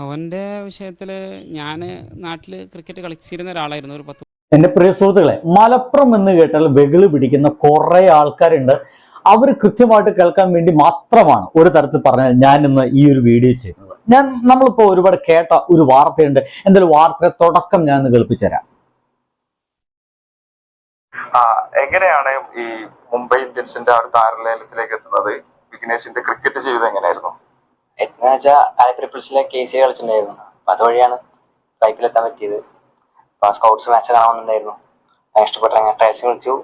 അവന്റെ വിഷയത്തിൽ ഞാൻ നാട്ടിൽ ക്രിക്കറ്റ് കളിച്ചിരുന്ന ഒരാളായിരുന്നു ഒരു പത്ത് എന്റെ പ്രിയ സുഹൃത്തുക്കളെ മലപ്പുറം എന്ന് കേട്ടാൽ വെകിൾ പിടിക്കുന്ന കുറെ ആൾക്കാരുണ്ട്. അവർ കൃത്യമായിട്ട് കേൾക്കാൻ വേണ്ടി മാത്രമാണ് ഒരു തരത്തിൽ പറഞ്ഞാൽ ഞാൻ ഇന്ന് ഈ ഒരു വീഡിയോ ചെയ്യുന്നത്. ഞാൻ നമ്മളിപ്പോ ഒരുപാട് കേട്ട ഒരു വാർത്തയുണ്ട്. എന്തായാലും വാർത്തയുടെ തുടക്കം ഞാൻ ഒന്ന് കേൾപ്പിച്ചു തരാം. എങ്ങനെയാണ് ഈ മുംബൈ ഇന്ത്യൻസിന്റെ ആ ഒരു താരലേലത്തിലേക്ക് എത്തുന്നത്? വിഘ്നേഷിന്റെ ക്രിക്കറ്റ് ജീവിതം എങ്ങനെയായിരുന്നു? എത്തുന്ന വെച്ചാൽ ആദ്യ ട്രിപ്പിൾസിലെ കെ സി കളിച്ചിട്ടുണ്ടായിരുന്നു. അപ്പൊ അതുവഴിയാണ് ഫ്ലൈറ്റിലെത്താൻ പറ്റിയത്. അപ്പൊ സ്കൗട്ട്സ് മാച്ച് കാണാമെന്നുണ്ടായിരുന്നു. ഞാൻ ഇഷ്ടപ്പെട്ട. അങ്ങനെ ട്രയൽസ് കളിച്ചു.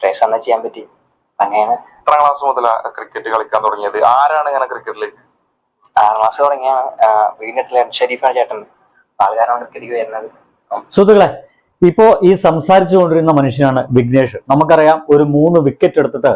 ട്രയൽസ് അന്ന് ചെയ്യാൻ പറ്റി. അങ്ങനെയാണ്. എത്രാം ക്ലാസ് മുതലാണ് ക്രിക്കറ്റ് കളിക്കാൻ തുടങ്ങിയത്? ആരാണ് ഇങ്ങനെ ക്രിക്കറ്റിൽ ആറാം ക്ലാസ് തുടങ്ങിയാണ് ഷരീഫാണ് ഷെരീഫാണ് ചേട്ടൻ. ആൾക്കാരാണ് ക്രിക്കറ്റ് വരുന്നത്. സുഹൃത്തുക്കളെ ഇപ്പോ ഈ സംസാരിച്ചു കൊണ്ടിരുന്ന മനുഷ്യനാണ് വിഘ്നേഷ്. നമുക്കറിയാം ഒരു മൂന്ന് വിക്കറ്റ് എടുത്തിട്ട്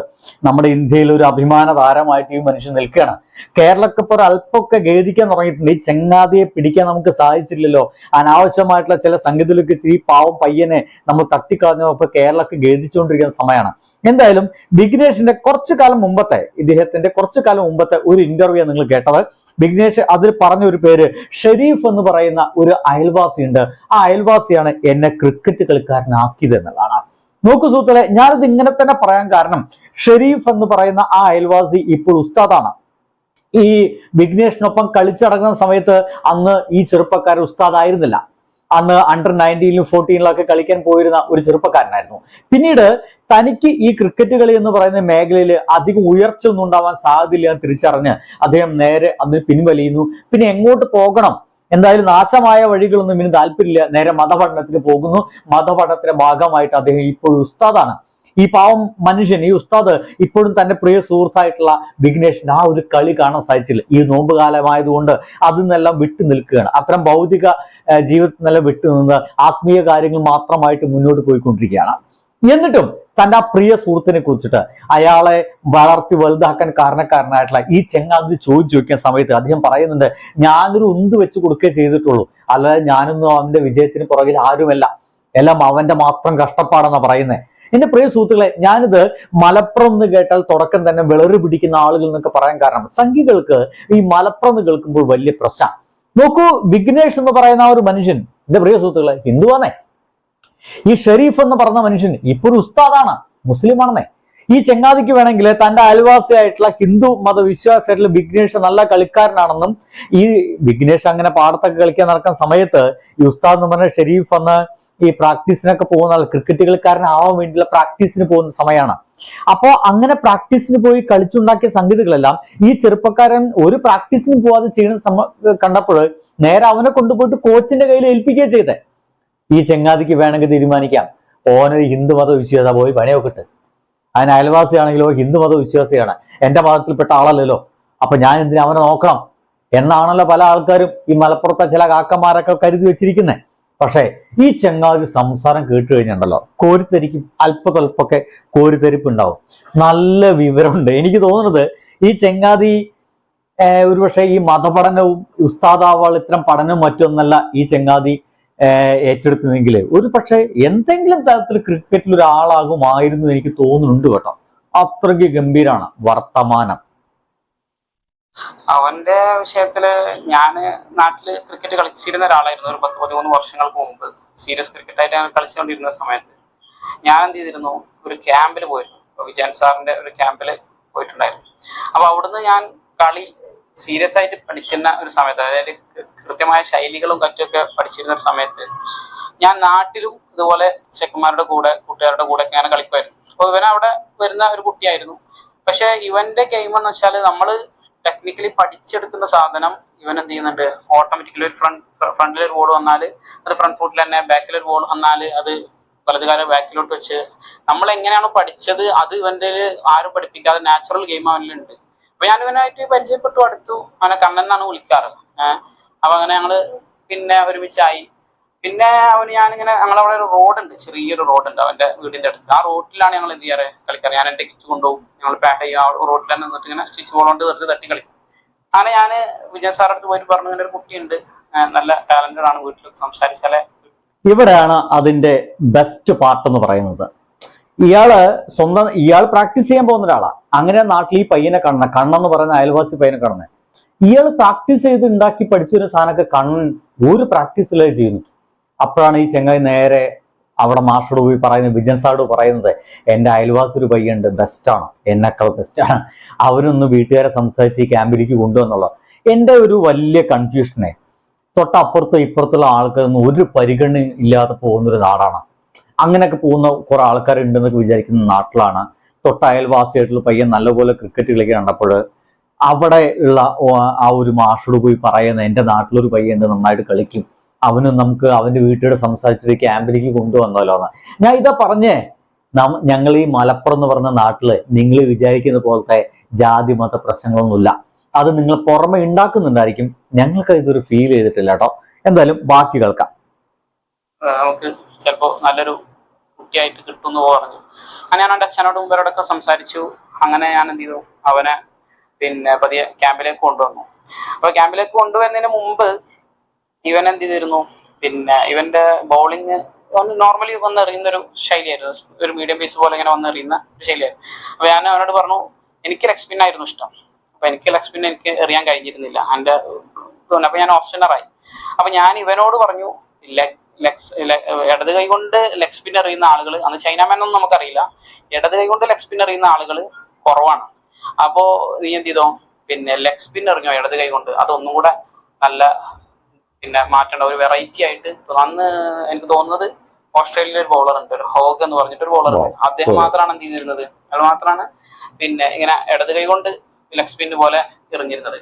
നമ്മുടെ ഇന്ത്യയിൽ ഒരു അഭിമാന താരമായിട്ട് ഈ മനുഷ്യൻ നിൽക്കുകയാണ്. കേരളക്കപ്പ് ഒരു അല്പമൊക്കെ ഖേദിക്കാൻ തുടങ്ങിയിട്ടുണ്ട്. ഈ ചെങ്ങാതിയെ പിടിക്കാൻ നമുക്ക് സാധിച്ചില്ലല്ലോ. അനാവശ്യമായിട്ടുള്ള ചില സംഗതികളൊക്കെ ഈ പാവം പയ്യനെ നമ്മൾ തട്ടിക്കളഞ്ഞപ്പോൾ കേരളക്ക് ഖേദിച്ചുകൊണ്ടിരിക്കുന്ന സമയമാണ്. എന്തായാലും വിഘ്നേഷിന്റെ കുറച്ചു കാലം മുമ്പത്തെ ഇദ്ദേഹത്തിന്റെ കുറച്ചു കാലം മുമ്പത്തെ ഒരു ഇന്റർവ്യൂ നിങ്ങൾ കേട്ടത്. വിഘ്നേഷ് അതിൽ പറഞ്ഞ ഒരു പേര് ഷെരീഫ് എന്ന് പറയുന്ന ഒരു അയൽവാസിയുണ്ട്. ആ അയൽവാസിയാണ് എന്നെ ക്രിക്കറ്റ് കളിക്കാരനാക്കിയത് എന്നുള്ളതാണ് നോക്കൂ സുഹൃത്തുക്കളെ ഞാനിത് ഇങ്ങനെ തന്നെ പറയാൻ കാരണം ഷെരീഫ് എന്ന് പറയുന്ന ആ അയൽവാസി ഇപ്പോൾ ഉസ്താദാണ്. ഈ വിഘ്നേഷിനൊപ്പം കളിച്ചടങ്ങുന്ന സമയത്ത് അന്ന് ഈ ചെറുപ്പക്കാരൻ ഉസ്താദായിരുന്നില്ല. അന്ന് അണ്ടർ നയന്റീനിലും ഫോർട്ടീനിലൊക്കെ കളിക്കാൻ പോയിരുന്ന ഒരു ചെറുപ്പക്കാരനായിരുന്നു. പിന്നീട് തനിക്ക് ഈ ക്രിക്കറ്റ് കളി എന്ന് പറയുന്ന മേഖലയിൽ അധികം ഉയർച്ച ഒന്നും ഉണ്ടാവാൻ സാധ്യതയില്ല എന്ന് തിരിച്ചറിഞ്ഞ് അദ്ദേഹം നേരെ അതിന് പിൻവലിയുന്നു. പിന്നെ എങ്ങോട്ട് പോകണം? എന്തായാലും നാശമായ വഴികളൊന്നും ഇനി താല്പര്യമില്ല. നേരെ മതപഠനത്തിന് പോകുന്നു. മതപഠനത്തിന്റെ ഭാഗമായിട്ട് അദ്ദേഹം ഇപ്പോൾ ഉസ്താദാണ്. ഈ പാവം മനുഷ്യൻ ഈ ഉസ്താദ് ഇപ്പോഴും തന്റെ പ്രിയ സുഹൃത്തായിട്ടുള്ള വിഘ്നേഷിന് ആ ഒരു കളി കാണാൻ സാധിച്ചില്ല. ഈ നോമ്പ് കാലമായതുകൊണ്ട് അതിൽ നിന്നെല്ലാം വിട്ടു നിൽക്കുകയാണ്. അത്തരം ഭൗതിക ജീവിതത്തിൽ നിന്നെല്ലാം വിട്ടു നിന്ന് ആത്മീയ കാര്യങ്ങൾ മാത്രമായിട്ട് മുന്നോട്ട് പോയിക്കൊണ്ടിരിക്കുകയാണ്. എന്നിട്ടും തന്റെ ആ പ്രിയ സുഹൃത്തിനെ കുറിച്ചിട്ട് അയാളെ വളർത്തി വലുതാക്കാൻ കാരണക്കാരനായിട്ടുള്ള ഈ ചെങ്ങാതി ചോദിച്ചു ചോദിക്കുന്ന സമയത്ത് അദ്ദേഹം പറയുന്നുണ്ട് ഞാനൊരു ഉന്ത് വെച്ച് കൊടുക്കേ ചെയ്തിട്ടുള്ളൂ. അല്ലാതെ ഞാനൊന്നും അവന്റെ വിജയത്തിന് പുറകിൽ ആരുമല്ല. എല്ലാം അവന്റെ മാത്രം കഷ്ടപ്പാടെന്നാ പറയുന്നത് എന്റെ പ്രിയ സുഹൃത്തുക്കളെ ഞാനിത് മലപ്പുറം എന്ന് കേട്ടാൽ തുടക്കം തന്നെ വിളറി പിടിക്കുന്ന ആളുകൾ എന്നൊക്കെ പറയാൻ കാരണം സംഘികൾക്ക് ഈ മലപ്പുറം എന്ന് കേൾക്കുമ്പോൾ വലിയ പ്രശ്നം. നോക്കൂ വിഘ്നേഷ് എന്ന് പറയുന്ന ഒരു മനുഷ്യൻ എന്റെ പ്രിയ സുഹൃത്തുക്കളെ ഹിന്ദുവാണേ. ഈ ഷെരീഫ് എന്ന് പറഞ്ഞ മനുഷ്യൻ ഇപ്പൊ ഒരു ഉസ്താദാണ് മുസ്ലിമാണെന്നേ. ഈ ചെങ്ങാതിക്ക് വേണമെങ്കിൽ തന്റെ അയൽവാസിയായിട്ടുള്ള ഹിന്ദു മതവിശ്വാസിയായിട്ടുള്ള വിഘ്നേഷ് നല്ല കളിക്കാരനാണെന്നും ഈ വിഘ്നേഷ് അങ്ങനെ പാടത്തൊക്കെ കളിക്കാൻ നടക്കുന്ന സമയത്ത് ഈ ഉസ്താദ് എന്ന് പറഞ്ഞ ഷെരീഫ് എന്ന് ഈ പ്രാക്ടീസിനൊക്കെ പോകുന്ന ക്രിക്കറ്റ് കളിക്കാരനാവാൻ വേണ്ടിയുള്ള പ്രാക്ടീസിന് പോകുന്ന സമയമാണ്. അപ്പോ അങ്ങനെ പ്രാക്ടീസിന് പോയി കളിച്ചുണ്ടാക്കിയ സംഗീതങ്ങളെല്ലാം ഈ ചെറുപ്പക്കാരൻ ഒരു പ്രാക്ടീസിന് പോവാതെ ചെയ്യുന്ന കണ്ടപ്പോൾ നേരെ അവനെ കൊണ്ടുപോയിട്ട് കോച്ചിന്റെ കയ്യിൽ ഏൽപ്പിക്കുകയും ചെയ്തേ. ഈ ചെങ്ങാതിക്ക് വേണമെങ്കിൽ തീരുമാനിക്കാം. ഓനൊരു ഹിന്ദു മത വിശ്വാസ പോയി പണിയൊക്കെ അതിന് അയൽവാസിയാണെങ്കിലോ ഹിന്ദു മത വിശ്വാസിയാണ്. എന്റെ മതത്തിൽപ്പെട്ട ആളല്ലല്ലോ. അപ്പൊ ഞാൻ എന്തിനാ അവനെ നോക്കണം? എന്നാണല്ലോ പല ആൾക്കാരും ഈ മലപ്പുറത്തെ ചില കാക്കന്മാരൊക്കെ കരുതി വെച്ചിരിക്കുന്നത് പക്ഷേ ഈ ചെങ്ങാതി സംസാരം കേട്ട് കഴിഞ്ഞുണ്ടല്ലോ കോരിത്തരിക്കും അല്പതൊല്പൊക്കെ കോരിത്തരിപ്പ് ഉണ്ടാവും നല്ല വിവരമുണ്ട്. എനിക്ക് തോന്നുന്നത് ഈ ചെങ്ങാതി ഒരുപക്ഷെ ഈ മതപഠനവും ഉസ്താദാവാൾ ഇത്തരം പഠനവും മറ്റൊന്നല്ല ഈ ചെങ്ങാതി ഏറ്റെടുത്തതെങ്കിൽ ഒരു പക്ഷേ എന്തെങ്കിലും തരത്തിൽ ക്രിക്കറ്റിൽ ഒരാളാകുമായിരുന്നു എനിക്ക് തോന്നുന്നുണ്ട് കേട്ടോ. അത്രയ്ക്ക് ഗംഭീരാണ് വർത്തമാനം. അവന്റെ വിഷയത്തിൽ ഞാൻ നാട്ടിൽ ക്രിക്കറ്റ് കളിച്ചിരുന്ന ഒരാളായിരുന്നു. ഒരു പത്ത് പതിമൂന്ന് വർഷങ്ങൾക്ക് മുമ്പ്. സീരിയസ് ക്രിക്കറ്റ് ആയിട്ട് ഞാൻ കളിച്ചുകൊണ്ടിരുന്ന സമയത്ത് ഞാൻ എന്ത് ചെയ്തിരുന്നു? ഒരു ക്യാമ്പിൽ പോയിരുന്നു. വിജയൻ സാറിന്റെ ഒരു ക്യാമ്പിൽ പോയിട്ടുണ്ടായിരുന്നു. അപ്പൊ അവിടുന്ന് ഞാൻ കളി സീരിയസ് ആയിട്ട് പഠിച്ചിരുന്ന ഒരു സമയത്ത് അതായത് കൃത്യമായ ശൈലികളും മറ്റൊക്കെ പഠിച്ചിരുന്ന ഒരു സമയത്ത് ഞാൻ നാട്ടിലും ഇതുപോലെ ചെക്കന്മാരുടെ കൂടെ കൂട്ടുകാരുടെ കൂടെ ഒക്കെ ഞാൻ കളിക്കുമായിരുന്നു. അപ്പൊ ഇവൻ അവിടെ വരുന്ന ഒരു കുട്ടിയായിരുന്നു. പക്ഷെ ഇവന്റെ ഗെയിം എന്ന് വെച്ചാൽ നമ്മൾ ടെക്നിക്കലി പഠിച്ചെടുക്കുന്ന സാധനം ഇവൻ എന്ത് ചെയ്യുന്നുണ്ട്? ഓട്ടോമാറ്റിക്കലി ഒരു ഫ്രണ്ട് ഫ്രണ്ടിൽ ഒരു ബോൾ വന്നാൽ അത് ഫ്രണ്ട് ഫുട്ടിൽ തന്നെ ബാക്കിൽ ഒരു ബോൾ വന്നാൽ അത് വലതുകാലം ബാക്കിലോട്ട് വെച്ച് നമ്മൾ എങ്ങനെയാണോ പഠിച്ചത് അത് ഇവന്റെ ആരും പഠിപ്പിക്കാതെ നാച്ചുറൽ ഗെയിം അവനിലുണ്ട്. അപ്പൊ ഞാൻ ഇവനായിട്ട് പരിചയപ്പെട്ടു അടുത്തു. അവനെ കണ്ണൻ എന്നാണ് വിളിക്കാറ്. ഏഹ് അപ്പൊ അങ്ങനെ ഞങ്ങൾ പിന്നെ ഒരുമിച്ചായി. പിന്നെ അവന് ഞാനിങ്ങനെ ഞങ്ങളവിടെ ഒരു റോഡുണ്ട് ചെറിയൊരു റോഡുണ്ട് അവന്റെ വീടിന്റെ അടുത്ത്. ആ റോഡിലാണ് ഞങ്ങൾ എന്ത് ചെയ്യാറ്? കളിക്കാറ്. ഞാൻ എന്റെ കിറ്റ് കൊണ്ടുപോകും. ഞങ്ങൾ പാഡ് ചെയ്യും. ആ റോഡിൽ തന്നെ നിന്നിട്ട് ഇങ്ങനെ സ്റ്റിച്ച് ബോൾ കൊണ്ട് വെറുതെ തട്ടി കളിക്കും. അങ്ങനെ ഞാൻ വിജയ സാറിന്റെ അടുത്ത് പോയിട്ട് പറഞ്ഞു ഇങ്ങനെ ഒരു കുട്ടിയുണ്ട് നല്ല ടാലന്റഡ് ആണ്. വീട്ടിൽ സംസാരിച്ചാലേ. ഇവിടെയാണ് അതിന്റെ ബെസ്റ്റ് പാർട്ട് എന്ന് പറയുന്നത്. ഇയാൾ സ്വന്തം ഇയാൾ പ്രാക്ടീസ് ചെയ്യാൻ പോകുന്ന ഒരാളാ. അങ്ങനെ നാട്ടിൽ ഈ പയ്യനെ കണ്ണ കണ്ണെന്ന് പറയുന്ന അയൽവാസി പയ്യനെ കണ്ണെ ഇയാൾ പ്രാക്ടീസ് ചെയ്ത് ഉണ്ടാക്കി പഠിച്ചൊരു സാധനമൊക്കെ കണ്ണൻ ഒരു പ്രാക്ടീസിലേ ചെയ്യുന്നു. അപ്പോഴാണ് ഈ ചെങ്ങായി നേരെ അവിടെ മാഷോട് പോയി പറയുന്നത് വിജയൻ സാറോട് പറയുന്നത് എന്റെ അയൽവാസി ഒരു പയ്യുണ്ട് ബെസ്റ്റാണ് എന്നെക്കാൾ ബെസ്റ്റാണ് അവരൊന്ന് വീട്ടുകാരെ സംസാരിച്ച് ഈ ക്യാമ്പിലേക്ക് കൊണ്ടുവന്നുള്ളത് എന്റെ ഒരു വലിയ കൺഫ്യൂഷനെ തൊട്ടപ്പുറത്തും ഇപ്പുറത്തുള്ള ആൾക്കാരൊന്നും ഒരു പരിഗണന ഇല്ലാതെ പോകുന്നൊരു നാടാണ്. അങ്ങനെയൊക്കെ പോകുന്ന കുറെ ആൾക്കാരുണ്ടെന്നൊക്കെ വിചാരിക്കുന്ന നാട്ടിലാണ്. തൊട്ട അയൽവാസിയായിട്ടുള്ള പയ്യൻ നല്ലപോലെ ക്രിക്കറ്റ് കളിക്കാൻ കണ്ടപ്പോൾ അവിടെ ഉള്ള ആ ഒരു മാഷോട് പോയി പറയുന്ന എന്റെ നാട്ടിലൊരു പയ്യുണ്ട് നന്നായിട്ട് കളിക്കും. അവനും നമുക്ക് അവന്റെ വീട്ടിലൂടെ സംസാരിച്ചിട്ട് ക്യാമ്പിലേക്ക് കൊണ്ടുവന്നല്ലോ എന്ന്. ഞാൻ ഇതാ പറഞ്ഞേ ഞങ്ങൾ ഈ മലപ്പുറം എന്ന് പറഞ്ഞ നാട്ടിൽ നിങ്ങൾ വിചാരിക്കുന്ന പോലത്തെ ജാതി മത പ്രശ്നങ്ങളൊന്നുമില്ല. അത് നിങ്ങൾ പുറമെ ഉണ്ടാക്കുന്നുണ്ടായിരിക്കും. ഞങ്ങൾക്ക് ഇതൊരു ഫീൽ ചെയ്തിട്ടില്ല കേട്ടോ. എന്തായാലും ബാക്കി കേൾക്കാം. നമുക്ക് ചിലപ്പോൾ നല്ലൊരു കുട്ടിയായിട്ട് കിട്ടുമെന്ന് പറഞ്ഞു. അങ്ങനെ ഞാൻ എന്റെ അച്ഛനോടും ഇവരോടൊക്കെ സംസാരിച്ചു. അങ്ങനെ ഞാൻ എന്ത് ചെയ്തു? അവനെ പിന്നെ പതിയെ ക്യാമ്പിലേക്ക് കൊണ്ടുവന്നു. അപ്പൊ ക്യാമ്പിലേക്ക് കൊണ്ടുവന്നതിന് മുമ്പ് ഇവൻ എന്ത് ചെയ്തിരുന്നു? പിന്നെ ഇവന്റെ ബൗളിങ് നോർമലി വന്ന് എറിയുന്ന ഒരു ശൈലിയായിരുന്നു. ഒരു മീഡിയം പേസ് പോലെ ഇങ്ങനെ വന്ന് എറിയുന്ന ഒരു ശൈലിയായിരുന്നു. അപ്പൊ ഞാൻ അവനോട് പറഞ്ഞു എനിക്ക് ലെഗ് സ്പിൻ ആയിരുന്നു ഇഷ്ടം. അപ്പൊ എനിക്ക് ലെഗ് സ്പിൻ എനിക്ക് എറിയാൻ കഴിഞ്ഞിരുന്നില്ല. ഇതുകൊണ്ട് അപ്പൊ ഞാൻ ഓഫ് അപ്പൊ ഞാൻ ഇവനോട് പറഞ്ഞു ലെഗ് ലെഗ്സ് ഇടത് കൈ കൊണ്ട് ലെഗ് സ്പിൻ എറിയുന്ന ആളുകൾ അന്ന് ചൈനാമാൻ ഒന്നും നമുക്കറിയില്ല. ഇടത് കൈ കൊണ്ട് ലെഗ് സ്പിൻ എറിയുന്ന ആളുകൾ കുറവാണ്. അപ്പോ നീ എന്ത് ചെയ്തോ? പിന്നെ ലെഗ് സ്പിൻ എറിഞ്ഞോ ഇടത് കൈ കൊണ്ട്? അതൊന്നും കൂടെ നല്ല പിന്നെ മാറ്റേണ്ട ഒരു വെറൈറ്റി ആയിട്ട്. അന്ന് എനിക്ക് തോന്നുന്നത് ഓസ്ട്രേലിയയിലെ ഒരു ബോളർ ഉണ്ട് ഒരു ഹോഗ് എന്ന് പറഞ്ഞിട്ട് ഒരു ബോളർ ഉണ്ട് അദ്ദേഹം മാത്രമാണ് എന്ത് ചെയ്തിരുന്നത്? അയാൾ മാത്രമാണ് പിന്നെ ഇങ്ങനെ ഇടത് കൈ കൊണ്ട് ലെഗ് സ്പിൻ പോലെ എറിഞ്ഞിരുന്നത്.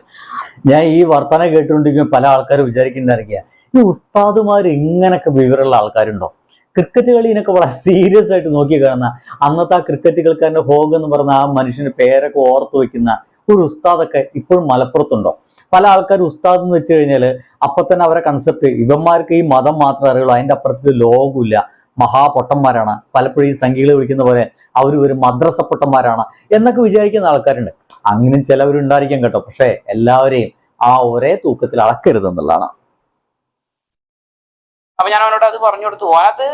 ഞാൻ ഈ വർത്തമാനം കേട്ടുകൊണ്ടിരിക്കുമ്പോൾ പല ആൾക്കാരും വിചാരിക്കുന്നതായിരിക്കുക ഈ ഉസ്താദുമാർ ഇങ്ങനൊക്കെ വിവരമുള്ള ആൾക്കാരുണ്ടോ? ക്രിക്കറ്റ് കളിനൊക്കെ വളരെ സീരിയസ് ആയിട്ട് നോക്കി കാണുന്ന അന്നത്തെ ആ ക്രിക്കറ്റ് കളിക്കാരന്റെ ഹോഗ് എന്ന് പറഞ്ഞ ആ മനുഷ്യന്റെ പേരൊക്കെ ഓർത്ത് വെക്കുന്ന ഒരു ഉസ്താദൊക്കെ ഇപ്പോഴും മലപ്പുറത്തുണ്ടോ? പല ആൾക്കാർ ഉസ്താദ് എന്ന് വെച്ച് കഴിഞ്ഞാൽ അപ്പൊ തന്നെ അവരെ കൺസെപ്റ്റ് ഇവന്മാർക്ക് ഈ മതം മാത്രമേ അറിയുള്ളൂ. അതിന്റെ അപ്പുറത്ത് ലോകമില്ല മഹാപൊട്ടന്മാരാണ്. പലപ്പോഴും ഈ സംഖ്യകൾ വിളിക്കുന്ന പോലെ അവർ ഒരു മദ്രസ പൊട്ടന്മാരാണ് എന്നൊക്കെ വിചാരിക്കുന്ന ആൾക്കാരുണ്ട്. അങ്ങനെ ചിലവരുണ്ടായിരിക്കാം കേട്ടോ. പക്ഷേ എല്ലാവരെയും ആ ഒരേ തൂക്കത്തിൽ അളക്കരുത് എന്നുള്ളതാണ് അപ്പൊ ഞാൻ അവനോട് അത് പറഞ്ഞു കൊടുത്തു. ഓനത്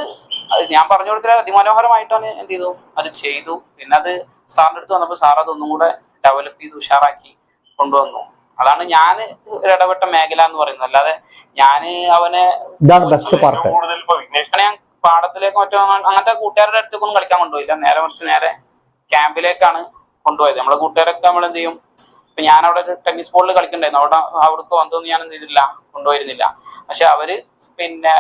അത് ഞാൻ പറഞ്ഞു കൊടുത്തില്ല അതിമനോഹരമായിട്ടാണ് എന്ത് ചെയ്തു? അത് ചെയ്തു. പിന്നെ അത് സാറിന്റെ അടുത്ത് വന്നപ്പോൾ സാർ അതൊന്നും കൂടെ ഡെവലപ്പ് ചെയ്ത് ഉഷാറാക്കി കൊണ്ടുവന്നു. അതാണ് ഞാൻ ഇടപെട്ട മേഖല എന്ന് പറയുന്നത്. അല്ലാതെ ഞാൻ അവനെ ഇതാണ് ബെസ്റ്റ് പാർട്ട് ഞാൻ പാടത്തിലേക്ക് മറ്റോ അങ്ങ- അങ്ങനത്തെ കൂട്ടുകാരുടെ അടുത്തേക്കൊന്നും കളിക്കാൻ കൊണ്ടുപോയില്ല. നേരെ മറിച്ച് നേരെ ക്യാമ്പിലേക്കാണ് കൊണ്ടുപോയത്. നമ്മളെ കൂട്ടുകാരൊക്കെ നമ്മൾ എന്ത് ചെയ്യും? ഇപ്പൊ ഞാൻ അവിടെ ഒരു ടെന്നീസ് ബോളിൽ കളിക്കണ്ടായിരുന്നു. അവിടെ അവർക്ക് വന്നൊന്നും ഞാൻ എന്ത് ചെയ്തില്ല കൊണ്ടുപോയിരുന്നില്ല. പക്ഷെ അവർ പിന്നെ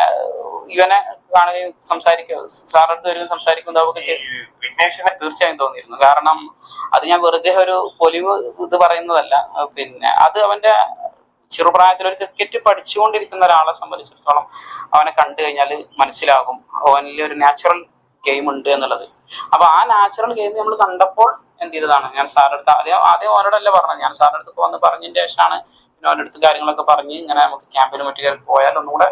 ഇവനെ കാണുകയും സംസാരിക്കുക സാറിന്റെ അടുത്ത് വരികയും ഈ വിഘ്നേഷിനെ തീർച്ചയായും തോന്നിയിരുന്നു. കാരണം അത് ഞാൻ വെറുതെ ഒരു പൊലിവ് ഇത് പറയുന്നതല്ല. പിന്നെ അത് അവന്റെ ചെറുപ്രായത്തിൽ ഒരു ക്രിക്കറ്റ് പഠിച്ചുകൊണ്ടിരിക്കുന്ന ഒരാളെ സംബന്ധിച്ചിടത്തോളം അവനെ കണ്ടു കഴിഞ്ഞാൽ മനസ്സിലാകും. അവനിൽ ഒരു നാച്ചുറൽ ഗെയിം ഉണ്ട് എന്നുള്ളത്. അപ്പൊ ആ നാച്ചുറൽ ഗെയിം നമ്മൾ കണ്ടപ്പോൾ എന്ത് ചെയ്തതാണ്? ഞാൻ സാറിന്റെ അടുത്ത് ആദ്യം ആദ്യം അവനോടല്ല പറഞ്ഞത്. ഞാൻ സാറിന്റെ അടുത്ത് വന്ന് പറഞ്ഞതിന് ശേഷമാണ് പിന്നെ അവന്റെ അടുത്ത് കാര്യങ്ങളൊക്കെ പറഞ്ഞ് ഇങ്ങനെ നമുക്ക് ക്യാമ്പിൽ മറ്റു കയറി പോയാൽ ഒന്നുകൂടെ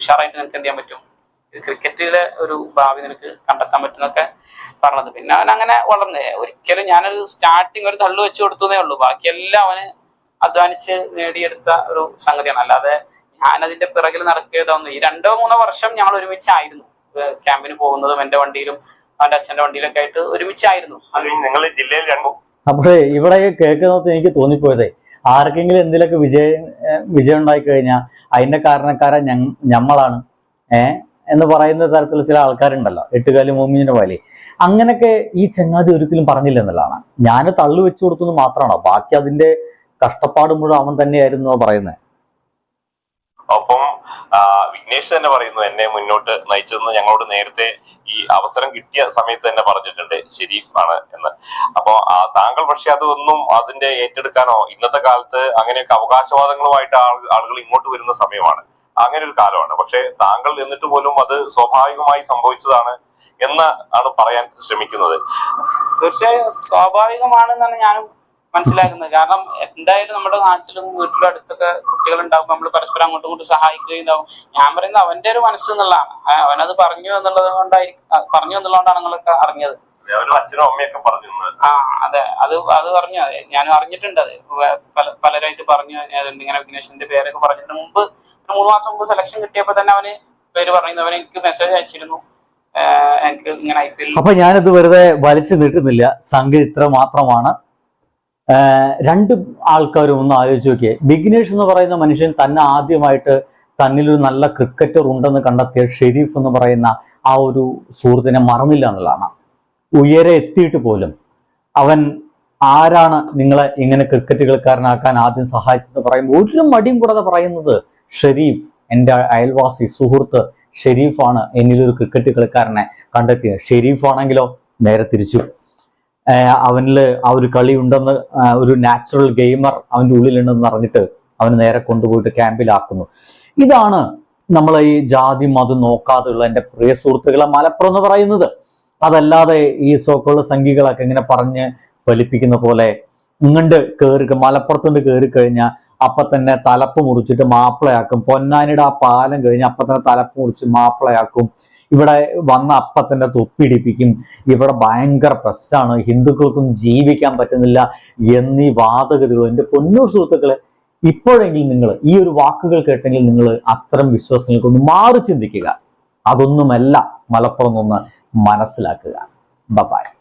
ഉഷാറായിട്ട് നിനക്ക് എന്ത് ചെയ്യാൻ പറ്റും? ക്രിക്കറ്റിലെ ഒരു ഭാവി നിനക്ക് കണ്ടെത്താൻ പറ്റുന്നൊക്കെ പറഞ്ഞത്. പിന്നെ അവൻ അങ്ങനെ വളർന്ന്. ഒരിക്കലും ഞാനൊരു സ്റ്റാർട്ടിങ് ഒരു തള്ളു വെച്ച് കൊടുത്തതേ ഉള്ളൂ. ബാക്കിയെല്ലാം അവന് അധ്വാനിച്ച് നേടിയെടുത്ത ഒരു സംഗതിയാണ്. അല്ലാതെ ഞാനതിന്റെ പിറകിൽ നടക്കുകയതൊന്നും ഈ രണ്ടോ മൂന്നോ വർഷം ഞങ്ങൾ ഒരുമിച്ചായിരുന്നു ക്യാമ്പിന് പോകുന്നതും എന്റെ വണ്ടിയിലും അവന്റെ അച്ഛന്റെ വണ്ടിയിലൊക്കെ ആയിട്ട് ഒരുമിച്ചായിരുന്നു. അത് നിങ്ങൾ ജില്ലയിൽ രണ്ടും അപ്പോഴേ ഇവിടെ കേൾക്കുന്നത് എനിക്ക് തോന്നിപ്പോയതേ ആർക്കെങ്കിലും എന്തിലൊക്കെ വിജയം വിജയം ഉണ്ടായി കഴിഞ്ഞാൽ അതിന്റെ കാരണക്കാരൻ ഞങ്ങ ഞമ്മളാണ്. ഏ എന്ന് പറയുന്ന തരത്തിൽ ചില ആൾക്കാരുണ്ടല്ലോ എട്ടുകാലി മോമിന്റെ പോലെ അങ്ങനെയൊക്കെ ഈ ചങ്ങാതി ഒരിക്കലും പറഞ്ഞില്ല എന്നുള്ളതാണ് ഞാൻ തള്ളു വെച്ചു കൊടുത്തു മാത്രമാണോ? ബാക്കി അതിന്റെ കഷ്ടപ്പാട് മുഴുവൻ അവൻ തന്നെയായിരുന്നു പറയുന്നത് ഒപ്പം വിഘ്നേഷ് തന്നെ പറയുന്നു എന്നെ മുന്നോട്ട് നയിച്ചതെന്ന് ഞങ്ങളോട് നേരത്തെ ഈ അവസരം കിട്ടിയ സമയത്ത് തന്നെ പറഞ്ഞിട്ടുണ്ട് ഷെരീഫ് ആണ് എന്ന്. അപ്പൊ താങ്കൾ പക്ഷെ അതൊന്നും അതിന്റെ ഏറ്റെടുക്കാനോ ഇന്നത്തെ കാലത്ത് അങ്ങനെയൊക്കെ അവകാശവാദങ്ങളുമായിട്ട് ആളുകൾ ഇങ്ങോട്ട് വരുന്ന സമയമാണ്. അങ്ങനെ ഒരു കാലമാണ്. പക്ഷെ താങ്കൾ എന്നിട്ട് പോലും അത് സ്വാഭാവികമായി സംഭവിച്ചതാണ് എന്ന് ആണ് പറയാൻ ശ്രമിക്കുന്നത്. തീർച്ചയായും സ്വാഭാവികമാണെന്നാണ് ഞാനും മനസ്സിലാക്കുന്നത്. കാരണം എന്തായാലും നമ്മുടെ നാട്ടിലും വീട്ടിലും അടുത്തൊക്കെ കുട്ടികൾ ഉണ്ടാകുമ്പോൾ നമ്മൾ പരസ്പരം അങ്ങോട്ടും ഇങ്ങോട്ടും സഹായിക്കുകയും ഇതാവും. ഞാൻ പറയുന്നത് അവന്റെ ഒരു മനസ്സ് എന്നുള്ളതാണ്. അവനത് പറഞ്ഞു എന്നുള്ളത് കൊണ്ടായിരിക്കും പറഞ്ഞു എന്നുള്ളതുകൊണ്ടാണ് നിങ്ങളൊക്കെ അറിഞ്ഞത്. അച്ഛനും അമ്മയൊക്കെ പറഞ്ഞു ആ അതെ. അത് അത് പറഞ്ഞു. ഞാൻ അറിഞ്ഞിട്ടുണ്ട് അത്. പല പലരായിട്ട് പറഞ്ഞു. ഇങ്ങനെ വിഘ്നേഷിന്റെ പേരൊക്കെ പറഞ്ഞിട്ട് മുമ്പ് ഒരു മൂന്ന് മാസം മുമ്പ് സെലക്ഷൻ കിട്ടിയപ്പോ തന്നെ അവന് പേര് പറഞ്ഞു അവൻ എനിക്ക് മെസ്സേജ് അയച്ചിരുന്നു. എനിക്ക് ഇങ്ങനെ ഐ പി എൽ അപ്പൊ ഞാനിത് വെറുതെ വലിച്ചു നീട്ടുന്നില്ല. സംഗതി ഇത്ര മാത്രമാണ്. രണ്ട് ആൾക്കാരും ഒന്ന് ആലോചിച്ച് നോക്കിയേ. ബിഗ്നേഷ് എന്ന് പറയുന്ന മനുഷ്യൻ തന്നെ ആദ്യമായിട്ട് തന്നിലൊരു നല്ല ക്രിക്കറ്റർ ഉണ്ടെന്ന് കണ്ടെത്തിയ ഷെരീഫ് എന്ന് പറയുന്ന ആ ഒരു സുഹൃത്തിനെ മറന്നില്ല എന്നുള്ളതാണ്. ഉയരെ എത്തിയിട്ട് പോലും അവൻ ആരാണ് നിങ്ങളെ ഇങ്ങനെ ക്രിക്കറ്റ് കളിക്കാരനാക്കാൻ ആദ്യം സഹായിച്ചെന്ന് പറയുമ്പോൾ ഒരു മടിയും കൂടാതെ പറയുന്നത് ഷെരീഫ് എന്റെ അയൽവാസി സുഹൃത്ത് ഷെരീഫാണ് എന്നിലൊരു ക്രിക്കറ്റ് കളിക്കാരനെ കണ്ടെത്തിയത്. ഷെരീഫാണെങ്കിലോ നേരെ തിരിച്ചു. ആഹ് അവനിൽ ആ ഒരു കളി ഉണ്ടെന്ന് ഒരു നാച്ചുറൽ ഗെയിമർ അവന്റെ ഉള്ളിലുണ്ടെന്ന് അറിഞ്ഞിട്ട് അവന് നേരെ കൊണ്ടുപോയിട്ട് ക്യാമ്പിലാക്കുന്നു. ഇതാണ് നമ്മൾ ഈ ജാതി മതം നോക്കാതെയുള്ള എന്റെ പ്രിയ സുഹൃത്തുക്കളെ മലപ്പുറം എന്ന് പറയുന്നത്. അതല്ലാതെ ഈ സോക്കുള്ള സംഖ്യകളൊക്കെ ഇങ്ങനെ പറഞ്ഞ് ഫലിപ്പിക്കുന്ന പോലെ ഇങ്ങണ്ട് കയറി മലപ്പുറത്തുണ്ട് കയറി കഴിഞ്ഞാൽ അപ്പൊ തന്നെ തലപ്പ് മുറിച്ചിട്ട് മാപ്പിളയാക്കും. പൊന്നാനിയുടെ ആ പാലം കഴിഞ്ഞ് അപ്പൊ തന്നെ തലപ്പ് മുറിച്ച് മാപ്പിളയാക്കും. ഇവിടെ വന്ന അപ്പത്തിന്റെ തൊപ്പിടിപ്പിക്കും ഇവിടെ ഭയങ്കര പ്രശ്നമാണ്. ഹിന്ദുക്കൾക്കും ജീവിക്കാൻ പറ്റുന്നില്ല എന്നീ വാദഗതികൾ എന്റെ പൊന്നൂർ സുഹൃത്തുക്കളെ ഇപ്പോഴെങ്കിലും നിങ്ങൾ ഈ ഒരു വാക്കുകൾ കേട്ടെങ്കിൽ നിങ്ങൾ അത്തരം വിശ്വാസങ്ങൾക്കൊന്ന് മാറി ചിന്തിക്കുക. അതൊന്നുമല്ല മലപ്പുറം ഒന്ന് മനസ്സിലാക്കുക. ബബായ്